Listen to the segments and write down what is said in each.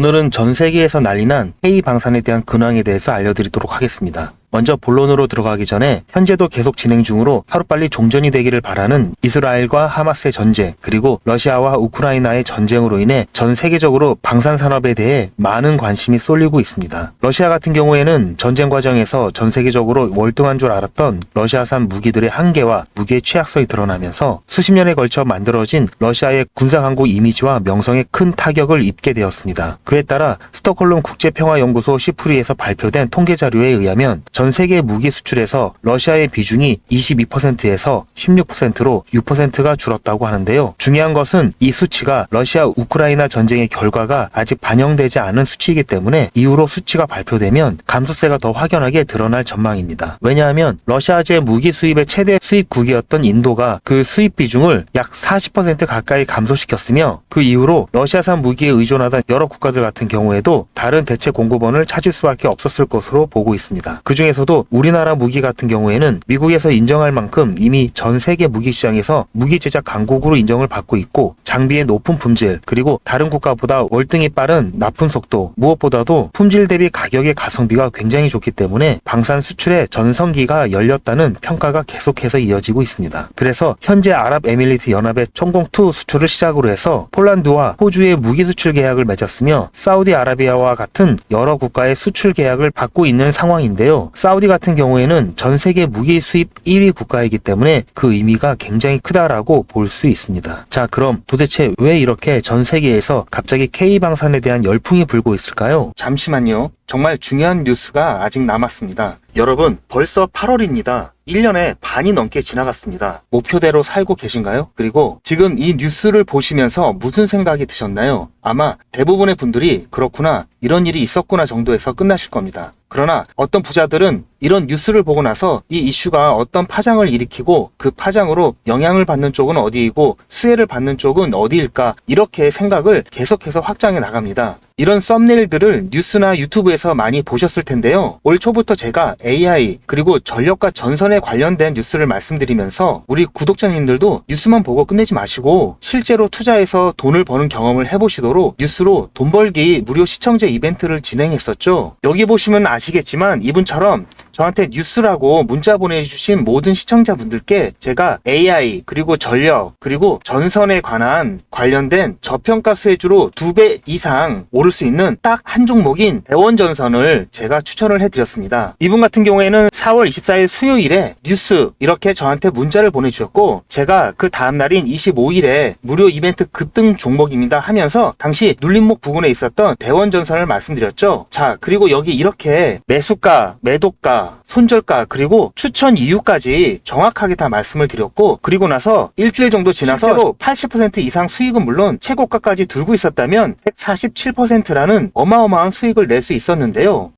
오늘은 전 세계에서 난리난 K 방산에 대한 근황에 대해서 알려드리도록 하겠습니다. 먼저 본론으로 들어가기 전에 현재도 계속 진행 중으로 하루빨리 종전이 되기를 바라는 이스라엘과 하마스의 전쟁 그리고 러시아와 우크라이나의 전쟁으로 인해 전 세계적으로 방산 산업에 대해 많은 관심이 쏠리고 있습니다. 러시아 같은 경우에는 전쟁 과정에서 전 세계적으로 월등한 줄 알았던 러시아산 무기들의 한계와 무기의 취약성이 드러나면서 수십 년에 걸쳐 만들어진 러시아의 군사 강국 이미지와 명성에 큰 타격을 입게 되었습니다. 그에 따라 스톡홀름 국제평화연구소 시프리에서 발표된 통계 자료에 의하면 전 세계 무기 수출에서 러시아의 비중이 22%에서 16%로 6%가 줄었다고 하는데요. 중요한 것은 이 수치가 러시아 우크라이나 전쟁의 결과가 아직 반영되지 않은 수치이기 때문에 이후로 수치가 발표되면 감소세가 더 확연하게 드러날 전망입니다. 왜냐하면 러시아제 무기 수입의 최대 수입국이었던 인도가 그 수입 비중을 약 40% 가까이 감소시켰으며 그 이후로 러시아산 무기에 의존하던 여러 국가들 같은 경우에도 다른 대체 공급원을 찾을 수밖에 없었을 것으로 보고 있습니다. 그 중에 서도 우리나라 무기 같은 경우에는 미국에서 인정할 만큼 이미 전 세계 무기 시장에서 무기 제작 강국으로 인정을 받고 있고 장비의 높은 품질 그리고 다른 국가보다 월등히 빠른 납품 속도 무엇보다도 품질 대비 가격의 가성비가 굉장히 좋기 때문에 방산 수출의 전성기가 열렸다는 평가가 계속해서 이어지고 있습니다. 그래서 현재 아랍에밀리트 연합의 천공2 수출을 시작으로 해서 폴란드와 호주의 무기 수출 계약을 맺었으며 사우디아라비아와 같은 여러 국가의 수출 계약을 받고 있는 상황인데요. 사우디 같은 경우에는 전 세계 무기 수입 1위 국가이기 때문에 그 의미가 굉장히 크다라고 볼 수 있습니다. 자, 그럼 도대체 왜 이렇게 전 세계에서 갑자기 K방산에 대한 열풍이 불고 있을까요? 잠시만요. 정말 중요한 뉴스가 아직 남았습니다. 여러분, 벌써 8월입니다. 1년에 반이 넘게 지나갔습니다. 목표대로 살고 계신가요? 그리고 지금 이 뉴스를 보시면서 무슨 생각이 드셨나요? 아마 대부분의 분들이 그렇구나, 이런 일이 있었구나 정도에서 끝나실 겁니다. 그러나 어떤 부자들은 이런 뉴스를 보고 나서 이 이슈가 어떤 파장을 일으키고 그 파장으로 영향을 받는 쪽은 어디이고 수혜를 받는 쪽은 어디일까 이렇게 생각을 계속해서 확장해 나갑니다. 이런 썸네일들을 뉴스나 유튜브에서 많이 보셨을 텐데요. 올 초부터 제가 AI 그리고 전력과 전선에 관련된 뉴스를 말씀드리면서 우리 구독자님들도 뉴스만 보고 끝내지 마시고 실제로 투자해서 돈을 버는 경험을 해보시도록 뉴스로 돈 벌기 무료 시청자 이벤트를 진행했었죠. 여기 보시면 아시겠지만 이분처럼 저한테 뉴스라고 문자 보내주신 모든 시청자분들께 제가 AI 그리고 전력 그리고 전선에 관한 관련된 저평가 수혜주로 두 배 이상 오를 수 있는 딱 한 종목인 대원전선을 제가 추천을 해드렸습니다. 이분 같은 경우에는 4월 24일 수요일에 뉴스 이렇게 저한테 문자를 보내주셨고 제가 그 다음 날인 25일에 무료 이벤트 급등 종목입니다 하면서 당시 눌림목 부근에 있었던 대원전선을 말씀드렸죠. 자 그리고 여기 이렇게 매수가, 매도가, 손절가 그리고 추천 이유까지 정확하게 다 말씀을 드렸고 그리고 나서 일주일 정도 지나서 실제로 80% 이상 수익은 물론 최고가까지 들고 있었다면 147%라는 어마어마한 수익을 낼 수 있었는데요.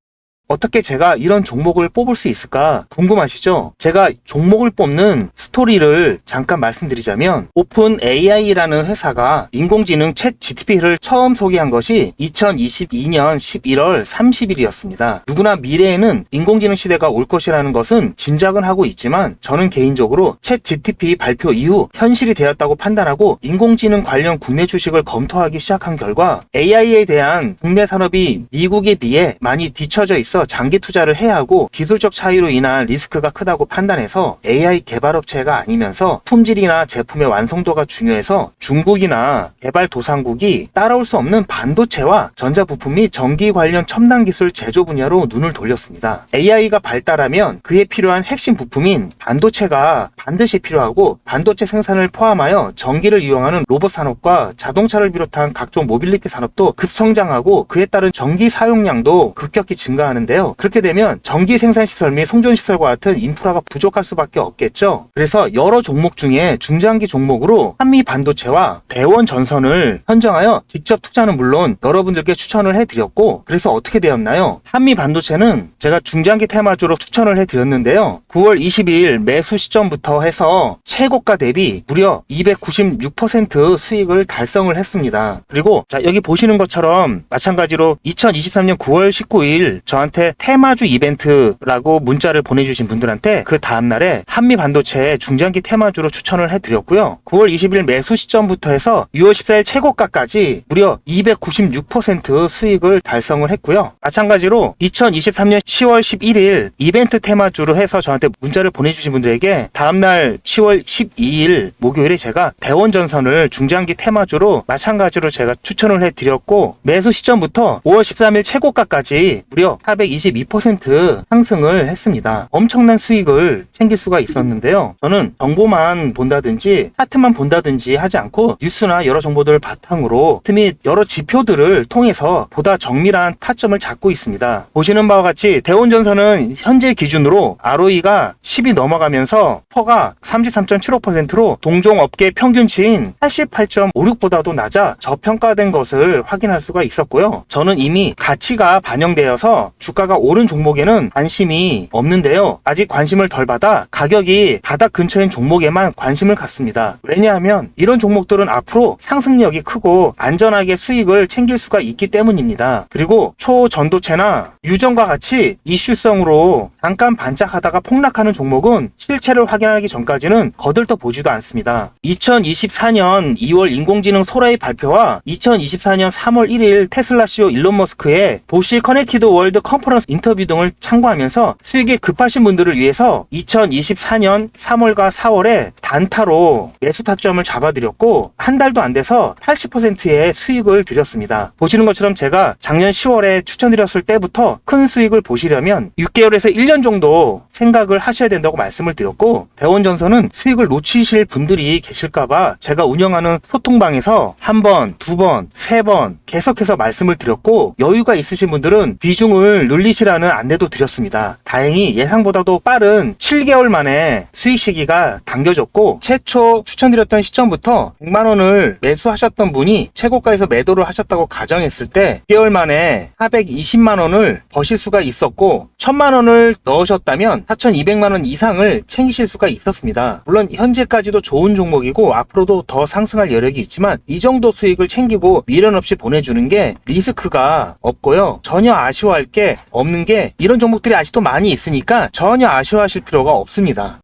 어떻게 제가 이런 종목을 뽑을 수 있을까 궁금하시죠? 제가 종목을 뽑는 스토리를 잠깐 말씀드리자면 오픈 AI라는 회사가 인공지능 챗 GTP를 처음 소개한 것이 2022년 11월 30일이었습니다. 누구나 미래에는 인공지능 시대가 올 것이라는 것은 짐작은 하고 있지만 저는 개인적으로 챗 GTP 발표 이후 현실이 되었다고 판단하고 인공지능 관련 국내 주식을 검토하기 시작한 결과 AI에 대한 국내 산업이 미국에 비해 많이 뒤처져 있어 장기 투자를 해야 하고 기술적 차이로 인한 리스크가 크다고 판단해서 AI 개발업체가 아니면서 품질이나 제품의 완성도가 중요해서 중국이나 개발 도상국이 따라올 수 없는 반도체와 전자부품 및 전기 관련 첨단 기술 제조 분야로 눈을 돌렸습니다. AI가 발달하면 그에 필요한 핵심 부품인 반도체가 반드시 필요하고 반도체 생산을 포함하여 전기를 이용하는 로봇 산업과 자동차를 비롯한 각종 모빌리티 산업도 급성장하고 그에 따른 전기 사용량도 급격히 증가하는 데요. 그렇게 되면 전기 생산 시설 및 송전 시설과 같은 인프라가 부족할 수밖에 없겠죠. 그래서 여러 종목 중에 중장기 종목으로 한미 반도체와 대원 전선을 선정하여 직접 투자는 물론 여러분들께 추천을 해드렸고 그래서 어떻게 되었나요? 한미 반도체는 제가 중장기 테마주로 추천을 해드렸는데요. 9월 22일 매수 시점부터 해서 최고가 대비 무려 296% 수익을 달성을 했습니다. 그리고 자 여기 보시는 것처럼 마찬가지로 2023년 9월 19일 저한테 저한테 테마주 이벤트라고 문자를 보내주신 분들한테 그 다음날에 한미 반도체 중장기 테마주로 추천을 해드렸고요. 9월 20일 매수 시점부터 해서 6월 14일 최고가까지 무려 296% 수익을 달성을 했고요. 마찬가지로 2023년 10월 11일 이벤트 테마주로 해서 저한테 문자를 보내주신 분들에게 다음날 10월 12일 목요일에 제가 대원전선을 중장기 테마주로 마찬가지로 제가 추천을 해드렸고 매수 시점부터 5월 13일 최고가까지 무려 422% 상승을 했습니다. 엄청난 수익을 챙길 수가 있었는데요. 저는 정보만 본다든지 차트만 본다든지 하지 않고 뉴스나 여러 정보들을 바탕으로 틈이 여러 지표들을 통해서 보다 정밀한 타점을 잡고 있습니다. 보시는 바와 같이 대원전선은 현재 기준으로 ROE가 10이 넘어가면서 퍼가 33.75%로 동종업계 평균치인 88.56보다도 낮아 저평가된 것을 확인할 수가 있었고요. 저는 이미 가치가 반영되어서 주 가가 오른 종목에는 관심이 없는데요. 아직 관심을 덜 받아 가격이 바닥 근처인 종목에만 관심을 갖습니다. 왜냐하면 이런 종목들은 앞으로 상승력이 크고 안전하게 수익을 챙길 수가 있기 때문입니다. 그리고 초전도체나 유전과 같이 이슈성으로 잠깐 반짝하다가 폭락하는 종목은 실체를 확인하기 전까지는 거들떠 보지도 않습니다. 2024년 2월 인공지능 소라의 발표와 2024년 3월 1일 테슬라 CEO 일론 머스크의 보시 커넥티드 월드 컨퍼런스 인터뷰 등을 참고하면서 수익이 급하신 분들을 위해서 2024년 3월과 4월에 단타로 매수 타점을 잡아드렸고 한 달도 안 돼서 80%의 수익을 드렸습니다. 보시는 것처럼 제가 작년 10월에 추천드렸을 때부터 큰 수익을 보시려면 6개월에서 1년 정도 생각을 하셔야 된다고 말씀을 드렸고 대원전선은 수익을 놓치실 분들이 계실까봐 제가 운영하는 소통방에서 한 번, 두 번, 세 번 계속해서 말씀을 드렸고 여유가 있으신 분들은 비중을 늘리시라는 안내도 드렸습니다. 다행히 예상보다도 빠른 7개월 만에 수익 시기가 당겨졌고 최초 추천드렸던 시점부터 100만 원을 매수하셨던 분이 최고가에서 매도를 하셨다고 가정했을 때 6개월 만에 420만 원을 버실 수가 있었고 1000만 원을 넣으셨다면 4200만 원 이상을 챙기실 수가 있었습니다. 물론 현재까지도 좋은 종목이고 앞으로도 더 상승할 여력이 있지만 이 정도 수익을 챙기고 미련 없이 보내주는 게 리스크가 없고요. 전혀 아쉬워할 게 없는 게 이런 종목들이 아직도 많이 있으니까 전혀 아쉬워하실 필요가 없습니다.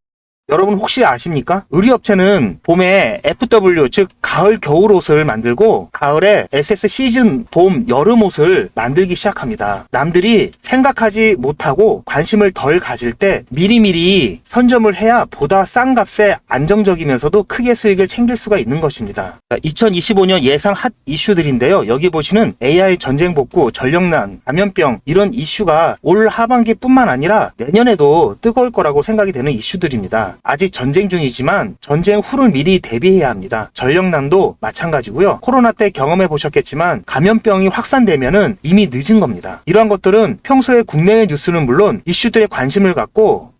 여러분 혹시 아십니까? 의류업체는 봄에 FW 즉 가을 겨울 옷을 만들고 가을에 SS 시즌 봄 여름 옷을 만들기 시작합니다. 남들이 생각하지 못하고 관심을 덜 가질 때 미리미리 선점을 해야 보다 싼 값에 안정적이면서도 크게 수익을 챙길 수가 있는 것입니다. 2025년 예상 핫 이슈들인데요. 여기 보시는 AI 전쟁 복구, 전력난, 감염병 이런 이슈가 올 하반기뿐만 아니라 내년에도 뜨거울 거라고 생각이 되는 이슈들입니다. 아직 전쟁 중이지만 전쟁 후를 미리 대비해야 합니다. 전력난도 마찬가지고요. 코로나 때 경험해 보셨겠지만 감염병이 확산되면은 이미 늦은 겁니다. 이러한 것들은 평소에 국내외 뉴스는 물론 이슈들에 관심을 갖고